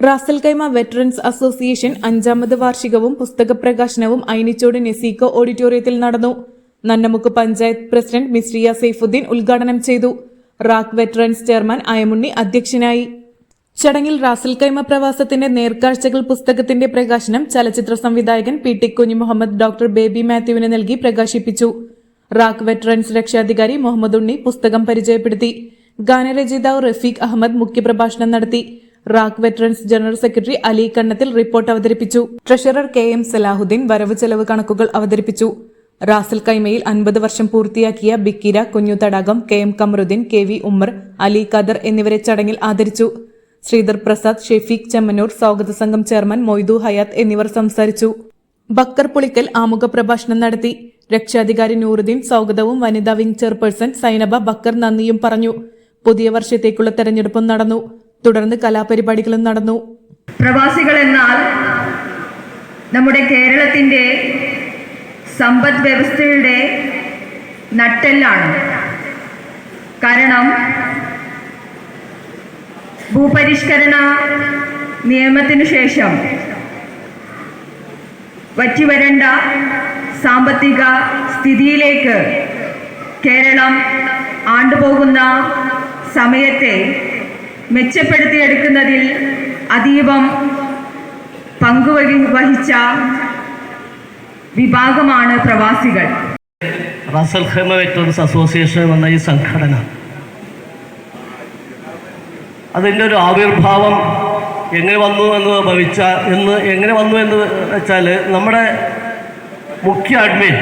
Ras Al Khaimah veterans association അഞ്ചാമത് വാർഷികവും പുസ്തക പ്രകാശനവും ഐനിച്ചോട് നെസീക്കോ ഓഡിറ്റോറിയത്തിൽ നടന്നു. നന്നമുക്ക് പഞ്ചായത്ത് പ്രസിഡന്റ് മിസ്രിയ സൈഫുദ്ദീൻ ഉദ്ഘാടനം ചെയ്തു. റാക് വെറ്ററൻസ് ചെയർമാൻ അയമുണ്ണി അധ്യക്ഷനായി. ചടങ്ങിൽ റാസൽ കൈമ പ്രവാസത്തിന്റെ നേർക്കാഴ്ചകൾ പുസ്തകത്തിന്റെ പ്രകാശനം ചലച്ചിത്ര സംവിധായകൻ പി ടി കുഞ്ഞു മുഹമ്മദ് ഡോക്ടർ ബേബി മാത്യുവിന് നൽകി പ്രകാശിപ്പിച്ചു. റാക് വെറ്ററൻസ് രക്ഷാധികാരി മുഹമ്മദ് ഉണ്ണി പുസ്തകം പരിചയപ്പെടുത്തി. ഗാനരചയിതാവ് റഫീഖ് അഹമ്മദ് മുഖ്യപ്രഭാഷണം നടത്തി. RAK veterans general secretary Ali Kannathil report അവതരിപ്പിച്ചു. ട്രഷറർ കെ എം സലാഹുദ്ദീൻ വരവ് ചെലവ് കണക്കുകൾ അവതരിപ്പിച്ചു. റാസൽ കൈമയിൽ അൻപത് വർഷം പൂർത്തിയാക്കിയ ബിക്കിര കുഞ്ഞു തടാകം K M Kamaruddin K V Ummer Ali Khader എന്നിവരെ ചടങ്ങിൽ ആദരിച്ചു. ശ്രീധർ പ്രസാദ് ഷെഫീഖ് ചെമ്മനൂർ സ്വാഗത സംഘം ചെയർമാൻ മൊയ്തു ഹയാത്ത് എന്നിവർ സംസാരിച്ചു. ബക്കർ പുളിക്കൽ ആമുഖ പ്രഭാഷണം നടത്തി. രക്ഷാധികാരി നൂറുദ്ദീൻ സ്വാഗതവും വനിതാ വിംഗ് ചെയർപേഴ്സൺ സൈനബ ബക്കർ നന്ദിയും പറഞ്ഞു. പുതിയ വർഷത്തേക്കുള്ള തെരഞ്ഞെടുപ്പും നടന്നു. തുടർന്ന് കലാപരിപാടികളും നടന്നു. പ്രവാസികൾ എന്നാൽ നമ്മുടെ കേരളത്തിന്റെ സമ്പദ് വ്യവസ്ഥയുടെ നട്ടെല്ലാണ്. കാരണം ഭൂപരിഷ്കരണ നിയമത്തിനു ശേഷം വറ്റിവരേണ്ട സാമ്പത്തിക സ്ഥിതിയിലേക്ക് കേരളം ആണ്ടുപോകുന്ന സമയത്തെ മെച്ചപ്പെടുത്തിയെടുക്കുന്നതിൽ അതീവം പങ്കുവഹി വഹിച്ച വിഭാഗമാണ് പ്രവാസികൾ. റാസൽ ഖൈമ അസോസിയേഷൻ എന്ന ഈ സംഘടന. അതിന്റെ ഒരു ആവിർഭാവം എങ്ങനെ വന്നു എന്ന് ഭവിച്ച എന്ന് എങ്ങനെ വന്നു എന്ന് വെച്ചാൽ നമ്മുടെ മുഖ്യ അഡ്മിൻ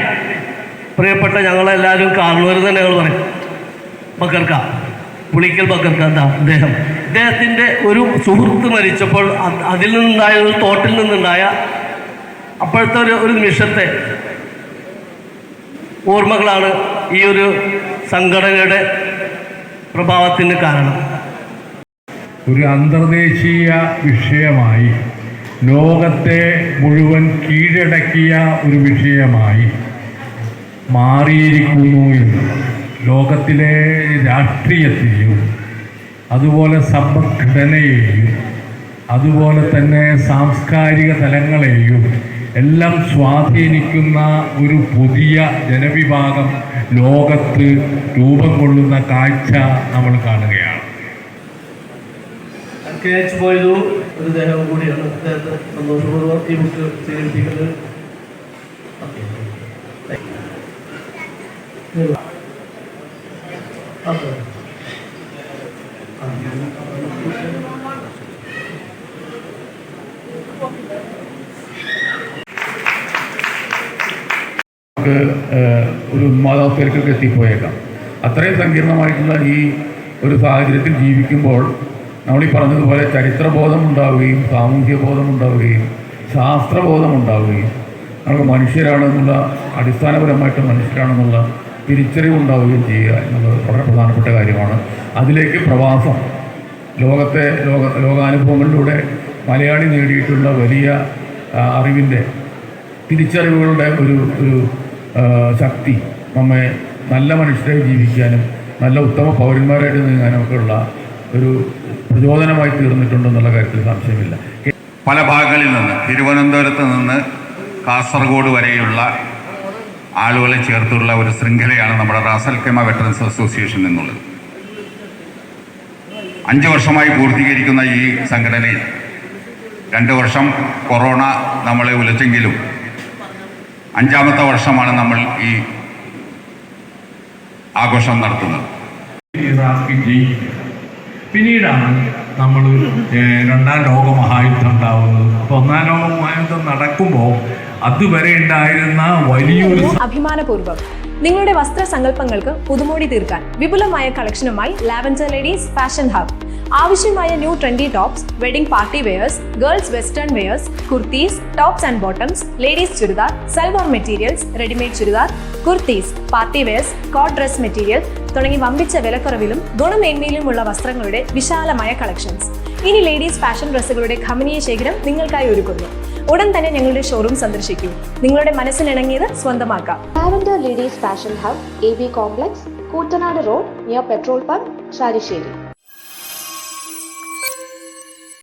പ്രിയപ്പെട്ട ഞങ്ങളെല്ലാവരും കാണുന്നവർ തന്നെ ഞങ്ങൾ പറയും. ബക്കർക്ക പുളിക്കൽ ബക്കർക്ക എന്താ അദ്ദേഹം. അദ്ദേഹത്തിന്റെ ഒരു സുഹൃത്ത് മരിച്ചപ്പോൾ അതിൽ നിന്നുണ്ടായ ഒരു തോട്ടിൽ നിന്നുണ്ടായ അപ്പോഴത്തെ ഒരു ഒരു നിമിഷത്തെ ഓർമ്മകളാണ് ഈ ഒരു സംഘടനയുടെ പ്രഭാവത്തിന് കാരണം. ഒരു അന്തർദേശീയ വിഷയമായി ലോകത്തെ മുഴുവൻ കീഴടക്കിയ ഒരു വിഷയമായി മാറിയിരിക്കുന്നു എന്ന്. ലോകത്തിലെ രാഷ്ട്രീയത്തെയും അതുപോലെ സമ്പദ്ഘടനയെയും അതുപോലെ തന്നെ സാംസ്കാരിക തലങ്ങളെയും എല്ലാം സ്വാധീനിക്കുന്ന ഒരു പുതിയ ജനവിഭാഗം ലോകത്ത് രൂപം കൊള്ളുന്ന കാഴ്ച നമ്മൾ കാണുകയാണ്. കെ എച്ച് പോയതു ഒരു ദേഹവും കൂടിയാണ്. അദ്ദേഹത്തെ സന്തോഷപൂർവം ഈ ബുക്ക് സ്വീകരിപ്പിക്കുന്നത്. ഒരു ഉന്മാദാവസ്ഥയിലേക്കൊക്കെ എത്തിപ്പോയേക്കാം. അത്രയും സങ്കീർണമായിട്ടുള്ള ഈ ഒരു സാഹചര്യത്തിൽ ജീവിക്കുമ്പോൾ നമ്മൾ ഈ പറഞ്ഞതുപോലെ ചരിത്രബോധം ഉണ്ടാവുകയും സാമൂഹ്യ ബോധം ഉണ്ടാവുകയും ശാസ്ത്രബോധം ഉണ്ടാവുകയും നമ്മൾ മനുഷ്യരാണെന്നുള്ള അടിസ്ഥാനപരമായിട്ട് മനുഷ്യരാണെന്നുള്ള തിരിച്ചറിവ് ഉണ്ടാവുകയും ചെയ്യുക എന്നുള്ളത് വളരെ പ്രധാനപ്പെട്ട കാര്യമാണ്. അതിലേക്ക് പ്രവാസം. ലോകത്തെ ലോക ലോകാനുഭവങ്ങളിലൂടെ മലയാളി നേടിയിട്ടുള്ള വലിയ അറിവിന്റെ തിരിച്ചറിവുകളുടെ ഒരു ഒരു ശക്തി നമ്മെ നല്ല മനുഷ്യരായി ജീവിക്കാനും നല്ല ഉത്തമ പൗരന്മാരായിട്ട് നീങ്ങാനും ഒക്കെ ഉള്ള ഒരു പ്രചോദനമായി തീർന്നിട്ടുണ്ടെന്നുള്ള കാര്യത്തിൽ സംശയമില്ല. പല ഭാഗങ്ങളിൽ നിന്ന് തിരുവനന്തപുരത്ത് നിന്ന് കാസർഗോഡ് വരെയുള്ള ആളുകളെ ചേർത്തുള്ള ഒരു ശൃംഖലയാണ് നമ്മുടെ റാസൽ കെമ വെറ്ററൻസ് അസോസിയേഷൻ എന്നുള്ളത്. അഞ്ച് വർഷമായി പൂർത്തീകരിക്കുന്ന ഈ സംഘടനയിൽ രണ്ട് വർഷം കൊറോണ നമ്മളെ ഉലച്ചെങ്കിലും അഞ്ചാമത്തെ വർഷമാണ് നമ്മൾ ഈ ആഘോഷം നടത്തുന്നത്. പിന്നീടാണ് നമ്മൾ രണ്ടാം ലോക മഹായുദ്ധം ഉണ്ടാവുന്നത്. അപ്പോൾ ഒന്നാം ലോക മഹായുദ്ധം നടക്കുമ്പോൾ അതുവരെ ഉണ്ടായിരുന്ന വലിയൊരു അഭിമാനപൂർവം നിങ്ങളുടെ വസ്ത്ര സങ്കല്പങ്ങൾക്ക് പുതുമോടി തീർക്കാൻ വിപുലമായ കളക്ഷനുമായി ലാവൻഡർ ലേഡീസ് ഫാഷൻ ഹബ് ആവശ്യമായ new trendy tops wedding party wears girls western wears kurtis tops and bottoms ladies churidar salwar materials readymade churidar kurtis party wears coat dress material തുടങ്ങി വമ്പിച്ച വിലക്കുറവിലും ഗുണമേന്മയിലുമുള്ള വസ്ത്രങ്ങളുടെ വിശാലമായ കളക്ഷൻസ് ഇനി ലേഡീസ് ഫാഷൻ ഡ്രസ്സുകളുടെ ഖമനീയ ശേഖരം നിങ്ങൾക്കായി ഒരുക്കുന്നു. ഉടൻ തന്നെ ഞങ്ങളുടെ ഷോറൂം സന്ദർശിക്കൂ. നിങ്ങളുടെ മനസ്സിനിണങ്ങിയത് സ്വന്തമാക്കാം. Lavender Ladies Fashion Hub A B complex Koottanad road near petrol pump Chalissery